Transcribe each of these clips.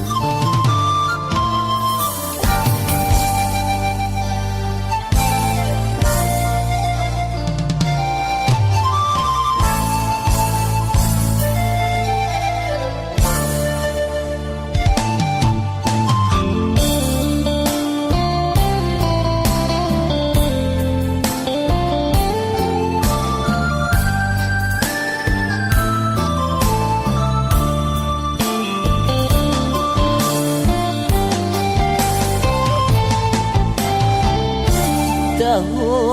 Oh,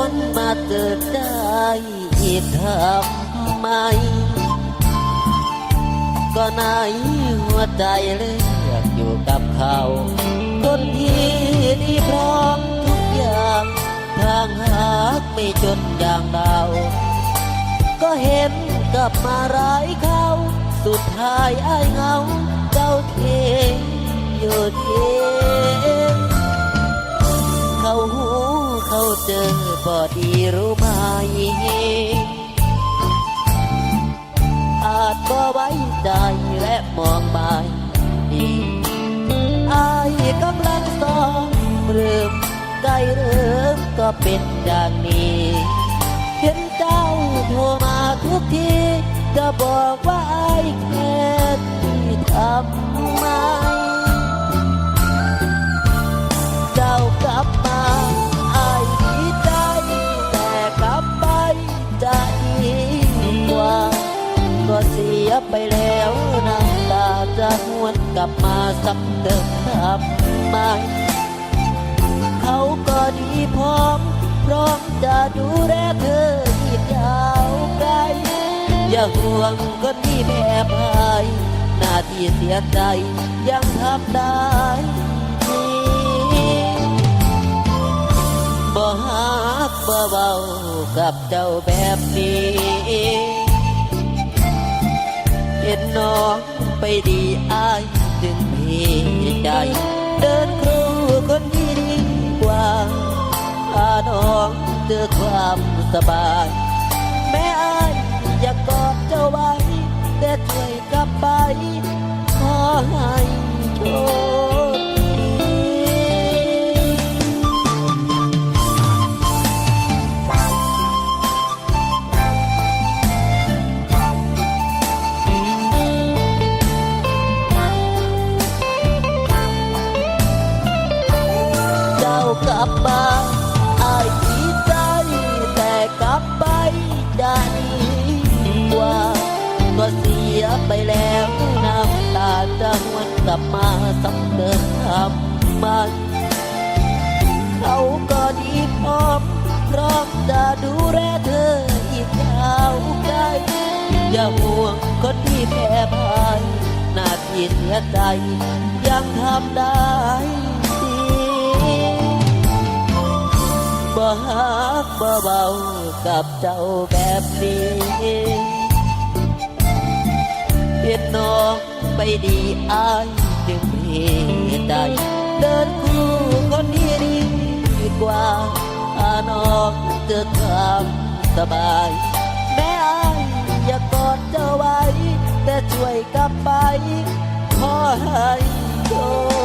นมาเกิดได้ทำไม ก็ในหัวใจเลือกอยู่กับเขาคนที่ดีพร้อมทุกอย่าง ทางหากไม่จนอย่างเราก็เห็นกลับมาร้ายเขา สุดท้ายไอ้เงา เจ้าเทอยู่ดี เขาเจอบอดีรู้ไหม อาจก็ไว้ใจและมองไปดีอายกำลังสองเริ่มใกล้เริ่มก็เป็นอย่างนี้ียไปแล้วน้ำตาจะหวนกลับมาซ้ำเดิมทำไมเขาก็ดีพร้อม พร้อมจะดูแลเธออีกยาวไกล อย่าห่วงคนที่แบบพายหน้าที่เสียใจยังทำได้บ่ฮักบ่เบากับเจ้าแบบนี้ เห็นน้องไปดีอายจึงมีใจ เดินครูคนที่ดีกว่าพาน้องเจอความสบาย แม่อายอยากกอดเจ้าไว้ แต่ช่วยกลับไปขอให้ ก็เสียไปแล้วน้ำตาจะหวนกลับมาซ้ำเดิมทำไมเขาก็ดีพร้อมพร้อมจะดูแลเธออีกยาวไกลอย่าห่วงคนที่แพ้พ่ายหน้าที่เสียใจยังทำได้ดีบ่ฮักบ่เบากับเจ้าแบบนี้ ไปดีอายจึงมีใจเดินคู่คนนี้ดีกว่าอานอกเจอความสบาย แม่อายอยากกอดเจ้าไว้ แต่ช่วยกลับไป ขอให้โชค